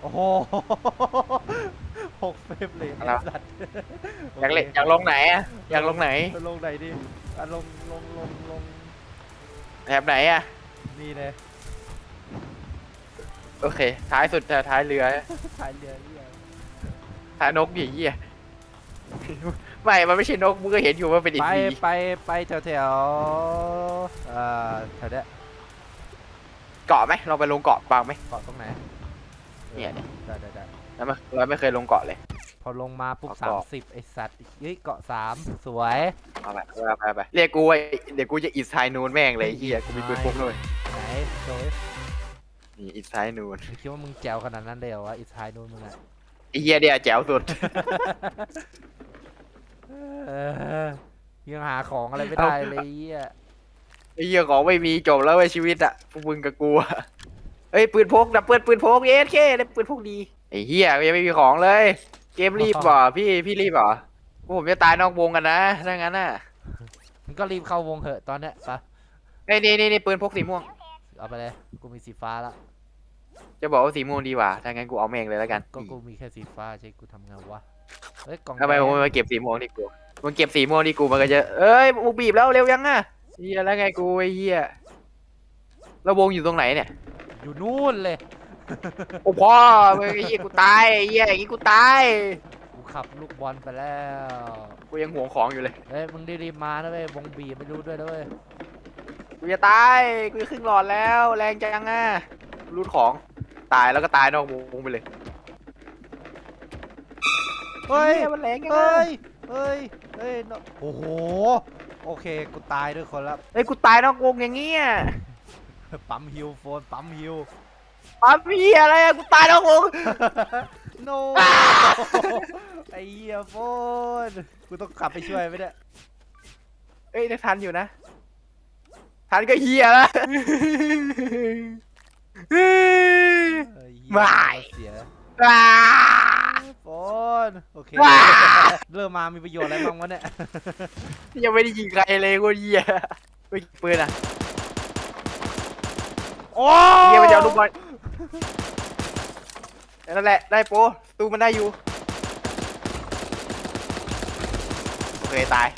โอ้โหหกเฟรมเลยอะไรวะสัตว์อยากเล่นอยากลงไหนอะอยากลงไหนจะลงไหนดิอะลงลงลงลงแถบไหนอะนี่เลยโอเค ท้ายสุดแต่ท้ายเรือท้ายเรือเรือท้ายนกอย่างเงี้ยไม่ มันไม่ใช่นกมึงก็เห็นอยู่ว่าเป็นอินไปทรีไปไปแถวแถวเอ่อแถวเนี้ยเกาะไหมเราไปลงเกาะบางไหมเกาะตรงไหน เนี่ย ได้ได้ได้แล้วมาเราไม่เคยลงเกาะเลย พอลงมาปุ๊บเอาสามเกาะ สิบไอสัตว์เฮ้ยเกาะสามสวย เอาไปเอาไปเอาไปเรียกกูไอ้เดี๋ยวกูจะอิสไซนูนแม่งเลยไอ้เฮียกูมีปืนพกด้วยไหนโชว์ดินี่อิสไซนูนมึงคิดว่ามึงแจวขนาดนั้นเลยเหรอวะอิสไฮนูนมึงอะไอ้เฮียเดียวแจ๋วสุด เออยังหาของอะไรไม่ได้เลยไอ้เหี้ยไอ้เฮียของไม่มีจบแล้วไอ้ชีวิตอะพวกมึงกับกูอะ เอ้ยปืนพกดับเบิลปืนพกเอสเคได้ปืนพกดีไอ้เฮียยังไม่มีของเลย เกมรีบบ่พี่พี่รีบบ่พวกผมจะตายนอกวงกันนะถ้างั้นน่ะมึงก็รีบเข้าวงเหอะตอนเนี้ยไปไอ้ยนี่นี่นี่ปืนพกสีม่วง เอาไปเลย กูมีสีฟ้าแล้วจะบอกว่าสีม่วงดีกว่าถ้างั้นกูเอาแม่งเลยแล้วกันก็กูมีแค่สีฟ้าใช่กูทำไงวะเฮ้ยกล่องทำไมแดมึงงมาเก็บสีม่วงที่กูมึงเก็บสีม่วงที่กูมันก็จะเอ้ยมึงบีบแล้วเร็วยังอะเฮียแล้วไงกูไอ้เฮียแล้ววงอยู่ตรงไหนเนี่ย อยู่นู่นเลยโอ้พ่อมึงไอ้เฮียกูตายไอ้เฮียอย่างงี้กูตาย กูขับลูกบอลไปแล้วกูยังห่วงของอยู่เลย เฮ้ยมึงรีบๆมานะเว้ยวงบีไม่รู้ด้วยนะเว้ยกูจะตาย กูจะครึ่งหลอดแล้ว แรงจังอะรูดของ ตายแล้วก็ตายนอกวงไปเลยเฮ้ยหี้มันแรงจังอะเฮ้ยเฮ้ยเฮ้ยเนอะโอ้โหโอเคกูตายด้วยคนละ เฮ้ยกูตายนอกวงอย่างเงี้ย ปั๊มฮิวโฟนปั๊มฮิวปั๊มเฮียอะไรอะกูตายนอกวงโนไอ้เหี้ยโฟนกูต้องขับไปช่วยไหมเนี่ยเอ้ยทันอยู่นะ ทันก็เฮียละเออเหี้ยไม่ เสียว้าโฟนโอเคว้าเริ่มมามีประโยชน์อะไรบ้างวะเนี่ยยังไม่ได้ยิงใครเลยกูเฮียไม่ยิงปืนอะ โอ้เฮียมันจะเอาลูกบอลนั่นแหละได้โปรตูมันได้อยู่โอเคตาย